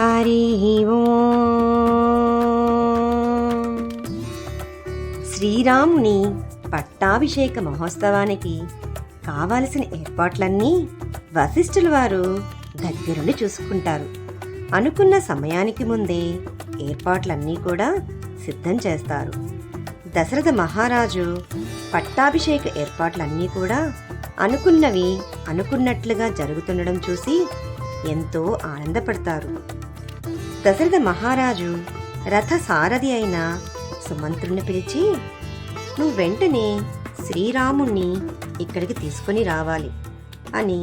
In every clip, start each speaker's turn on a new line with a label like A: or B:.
A: హరి శ్రీరాముని పట్టాభిషేక మహోత్సవానికి కావలసిన ఏర్పాట్లన్నీ వశిష్ఠుల వారు దగ్గరుండి చూసుకుంటారు. అనుకున్న సమయానికి ముందే ఏర్పాట్లన్నీ కూడా సిద్ధం చేస్తారు. దశరథ మహారాజు పట్టాభిషేక ఏర్పాట్లన్నీ కూడా అనుకున్నవి అనుకున్నట్లుగా జరుగుతుండడం చూసి ఎంతో ఆనందపడతారు. దశరథ మహారాజు రథ సారథి అయిన సుమంత్రుని పిలిచి నువ్వు వెంటనే శ్రీరాముణ్ణి ఇక్కడికి తీసుకొని రావాలి అని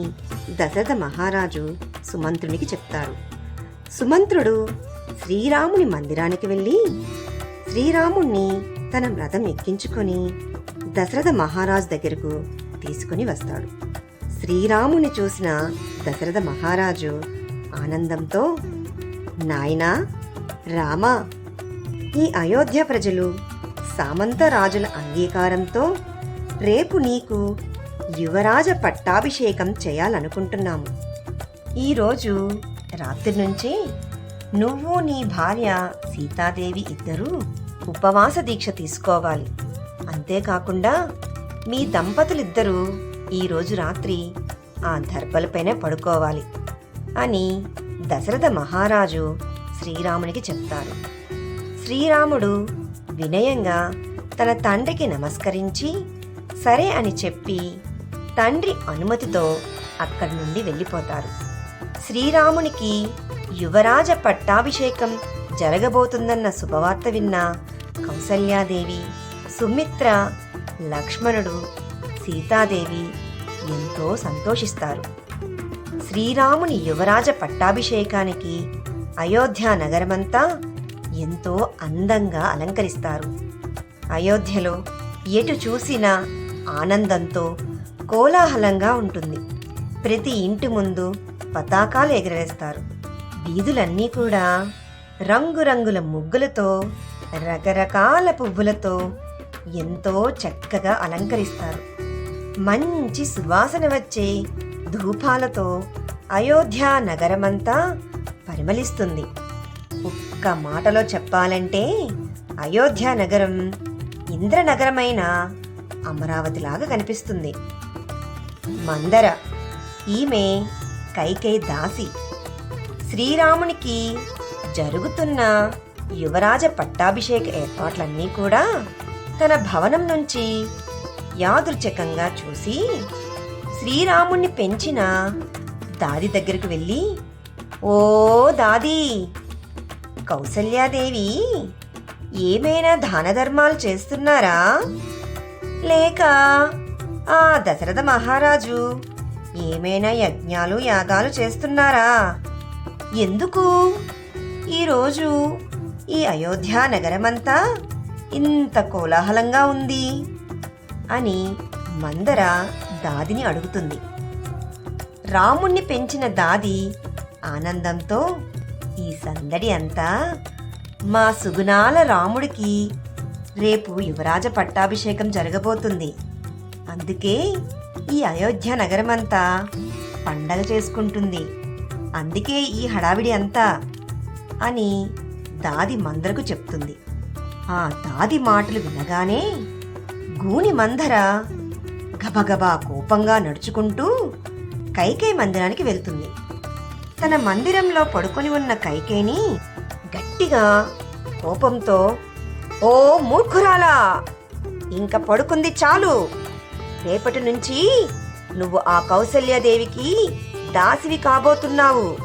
A: దశరథ మహారాజు సుమంత్రునికి చెప్తారు సుమంత్రుడు శ్రీరాముని మందిరానికి వెళ్ళి శ్రీరాముణ్ణి తన రథం ఎక్కించుకొని దశరథ మహారాజు దగ్గరకు తీసుకుని వస్తాడు. శ్రీరాముని చూసిన దశరథ మహారాజు ఆనందంతో నాయనా రామా ఈ అయోధ్య ప్రజలు సామంత రాజుల అంగీకారంతో రేపు నీకు యువరాజ పట్టాభిషేకం చేయాలనుకుంటున్నాము. ఈరోజు రాత్రి నుంచే నువ్వు నీ భార్య సీతాదేవి ఇద్దరూ ఉపవాస దీక్ష తీసుకోవాలి. అంతేకాకుండా మీ దంపతులిద్దరూ ఈరోజు రాత్రి ఆ దర్భలపైనే పడుకోవాలి అని దశరథ మహారాజు శ్రీరామునికి చెప్తారు శ్రీరాముడు వినయంగా తన తండ్రికి నమస్కరించి సరే అని చెప్పి తండ్రి అనుమతితో అక్కడి నుండి వెళ్ళిపోతారు. శ్రీరామునికి యువరాజ పట్టాభిషేకం జరగబోతుందన్న శుభవార్త విన్న కౌసల్యాదేవి సుమిత్ర లక్ష్మణుడు సీతాదేవి ఎంతో సంతోషిస్తారు. శ్రీరాముని యువరాజ పట్టాభిషేకానికి అయోధ్య నగరమంతా ఎంతో అందంగా అలంకరిస్తారు. అయోధ్యలో ఎటు చూసినా ఆనందంతో కోలాహలంగా ఉంటుంది. ప్రతి ఇంటి ముందు పతాకాలు ఎగరవేస్తారు. వీధులన్నీ కూడా రంగురంగుల ముగ్గులతో రకరకాల పువ్వులతో ఎంతో చక్కగా అలంకరిస్తారు. మంచి సువాసన వచ్చే ధూపాలతో అయోధ్య నగరమంతా పరిమళిస్తుంది. ఒక్క మాటలో చెప్పాలంటే అయోధ్య నగరం ఇంద్రనగరమైన అమరావతిలాగా కనిపిస్తుంది. మందర ఈమె కైకై దాసి. శ్రీరామునికి జరుగుతున్న యువరాజ పట్టాభిషేక ఏర్పాట్లన్నీ కూడా తన భవనం నుంచి యాదృచ్ఛికంగా చూసి శ్రీరాముణ్ణి పెంచిన దాది దగ్గరికి వెళ్ళి ఓ దాది కౌసల్యాదేవి ఏమైనా దాన ధర్మాలు చేస్తున్నారా? లేక ఆ దశరథ మహారాజు ఏమైనా యజ్ఞాలు యాగాలు చేస్తున్నారా? ఎందుకు? ఈరోజు ఈ అయోధ్య నగరమంతా ఇంత కోలాహలంగా ఉంది అని మందర దాదిని అడుగుతుంది. రాముణ్ణి పెంచిన దాది ఆనందంతో ఈ సందడి అంతా మా సుగుణాల రాముడికి రేపు యువరాజ పట్టాభిషేకం జరగబోతుంది. అందుకే ఈ అయోధ్య నగరమంతా పండగ చేసుకుంటుంది. అందుకే ఈ హడావిడి అంతా అని దాది మందరకు చెప్తుంది. ఆ దాది మాటలు వినగానే గూని మందర గబగబా కోపంగా నడుచుకుంటూ కైకేయి మందిరానికి వెళ్తుంది. తన మందిరంలో పడుకొని ఉన్న కైకేయిని గట్టిగా కోపంతో ఓ మూర్ఖురాలా ఇంక పడుకుంది చాలు. రేపటి నుంచి నువ్వు ఆ కౌసల్యాదేవికి దాసివి కాబోతున్నావు.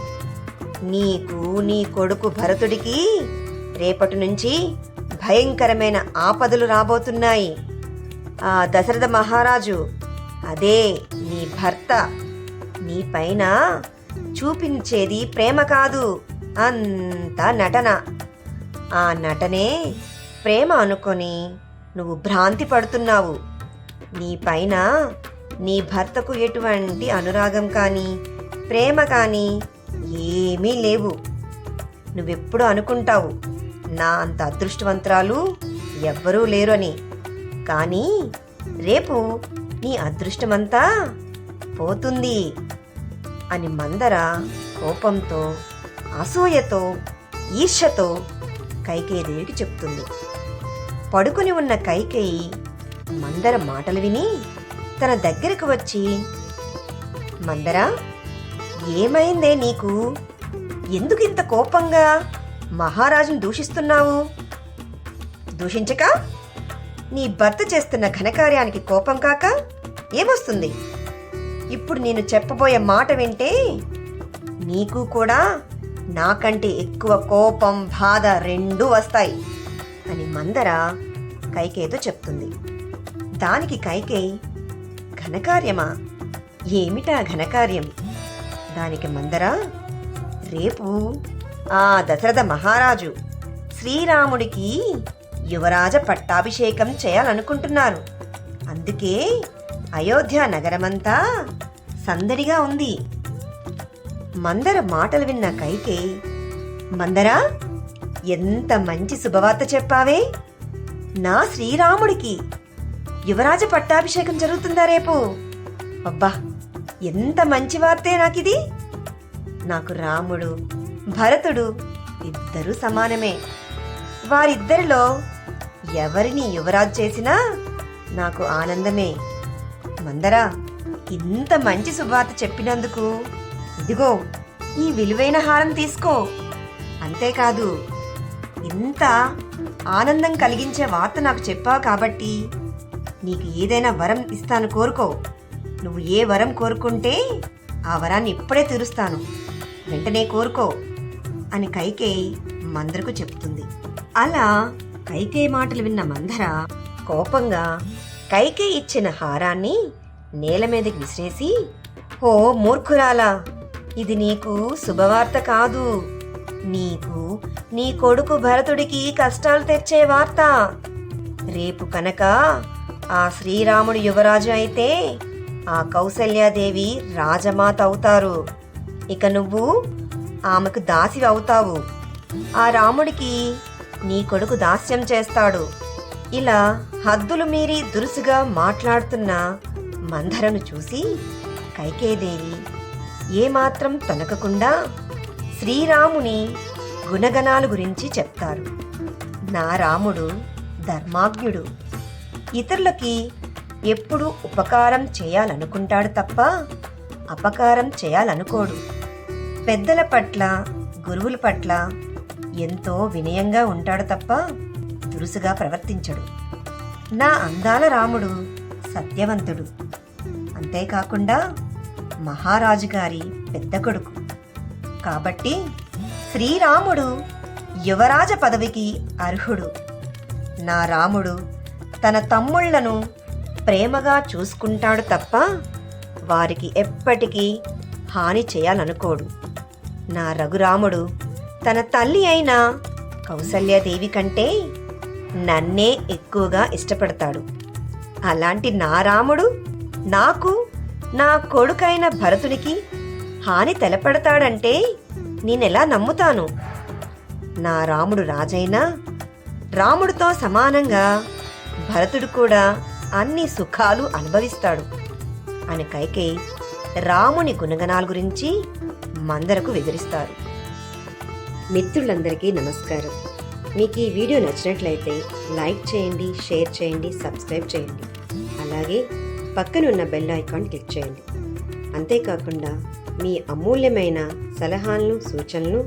A: నీకు నీ కొడుకు భరతుడికి రేపటి నుంచి భయంకరమైన ఆపదలు రాబోతున్నాయి. ఆ దశరథ మహారాజు అదే నీ భర్త. నీ పైన చూపించేది ప్రేమ కాదు. అంత నటన. ఆ నటనే ప్రేమ అనుకొని నువ్వు భ్రాంతి పడుతున్నావు. నీ పైన నీ భర్తకు ఎటువంటి అనురాగం కానీ ప్రేమ కానీ ఏమీ లేవు. నువ్వెప్పుడు అనుకుంటావు నా అంత అదృష్టవంతరాలు ఎవ్వరూ లేరు అని కానీ రేపు నీ అదృష్టమంతా పోతుంది అని మందర కోపంతో అసూయతో ఈర్షతో కైకేయిదేవికి చెప్తుంది. పడుకుని ఉన్న కైకేయి మందర మాటలు విని తన దగ్గరకు వచ్చి మందర ఏమైందే నీకు? ఎందుకు ఇంత కోపంగా మహారాజును దూషిస్తున్నావు? దూషించక నీ భర్త చేస్తున్న ఘనకార్యానికి కోపం కాక ఏమొస్తుంది? ఇప్పుడు నేను చెప్పబోయే మాట వింటే నీకు కూడా నాకంటే ఎక్కువ కోపం బాధ రెండూ వస్తాయి అని మందర కైకేయితో చెప్తుంది. దానికి కైకేయి ఘనకార్యమా? ఏమిటా ఘనకార్యం? దానికి మందర రేపు ఆ దశరథ మహారాజు శ్రీరాముడికి యువరాజ పట్టాభిషేకం చేయాలనుకుంటున్నారు. అందుకే అయోధ్య నగరమంతా సందడిగా ఉంది. మందర మాటలు విన్న కైకే మందరా ఎంత మంచి శుభవార్త చెప్పావే. నా శ్రీరాముడికి యువరాజ పట్టాభిషేకం జరుగుతుందా రేపు? అబ్బా ఎంత మంచి వార్తే నాకిది. నాకు రాముడు భరతుడు ఇద్దరూ సమానమే. వారిద్దరిలో ఎవరిని యువరాజు చేసినా నాకు ఆనందమే. మందరా ఇంత మంచి శుభార్త చెప్పినందుకు. ఇదిగో ఈ విలువైన హారం తీసుకో. అంతేకాదు ఇంత ఆనందం కలిగించే వార్త నాకు చెప్పావు కాబట్టి నీకు ఏదైనా వరం ఇస్తాను కోరుకో. నువ్వు ఏ వరం కోరుకుంటే ఆ వరాన్ని ఇప్పుడే తీరుస్తాను. వెంటనే కోరుకో అని కైకేయి మందరకు చెప్తుంది. అలా కైకేయి మాటలు విన్న మందర కోపంగా కైకే ఇచ్చిన హారాన్ని నేల మీదకి విసిరేసి ఓ మూర్ఖురాలా ఇది నీకు శుభవార్త కాదు. నీకు నీ కొడుకు భరతుడికి కష్టాలు తెచ్చే వార్త. రేపు కనుక ఆ శ్రీరాముడు యువరాజు అయితే ఆ కౌసల్యాదేవి రాజమాత అవుతారు. ఇక నువ్వు ఆమెకు దాసి అవుతావు. ఆ రాముడికి నీ కొడుకు దాస్యం చేస్తాడు. ఇలా హద్దులు మీరి దురుసుగా మాట్లాడుతున్న మందరను చూసి కైకేదేవి ఏమాత్రం తొనకకుండా శ్రీరాముని గుణగణాల గురించి చెప్తారు. నా రాముడు ధర్మాజ్ఞుడు. ఇతరులకి ఎప్పుడు ఉపకారం చేయాలనుకుంటాడు తప్ప అపకారం చేయాలనుకోడు. పెద్దల పట్ల గురువుల పట్ల ఎంతో వినయంగా ఉంటాడు తప్ప దురుసుగా ప్రవర్తించడు. నా అందాల రాముడు సత్యవంతుడు. అంతేకాకుండా మహారాజు గారి పెద్ద కొడుకు. కాబట్టి శ్రీరాముడు యువరాజ పదవికి అర్హుడు. నా రాముడు తన తమ్ముళ్ళను ప్రేమగా చూసుకుంటాడు తప్ప వారికి ఎప్పటికీ హాని చేయాలనుకోడు. నా రఘురాముడు తన తల్లి అయిన కౌసల్యాదేవి కంటే నన్నే ఎక్కువగా ఇష్టపడతాడు. అలాంటి నా రాముడు నాకు నా కొడుకైన భరతునికి హాని తెలపెడతాడంటే నేనెలా నమ్ముతాను? నా రాముడు రాజైనా రాముడితో సమానంగా భరతుడు కూడా అన్ని సుఖాలు అనుభవిస్తాడు. అని కైకేయి రాముని గుణగణాల గురించి మందరకు వివరిస్తారు మిత్రులందరికీ నమస్కారం. మీకు ఈ వీడియో నచ్చినట్లయితే లైక్ చేయండి షేర్ చేయండి సబ్స్క్రైబ్ చేయండి. అలాగే పక్కనున్న బెల్ ఐకాన్ క్లిక్ చేయండి. అంతేకాకుండా మీ అమూల్యమైన సలహాలను సూచనలు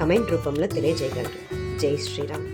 A: కమెంట్ రూపంలో తెలియజేయగలరు. జై శ్రీరామ్.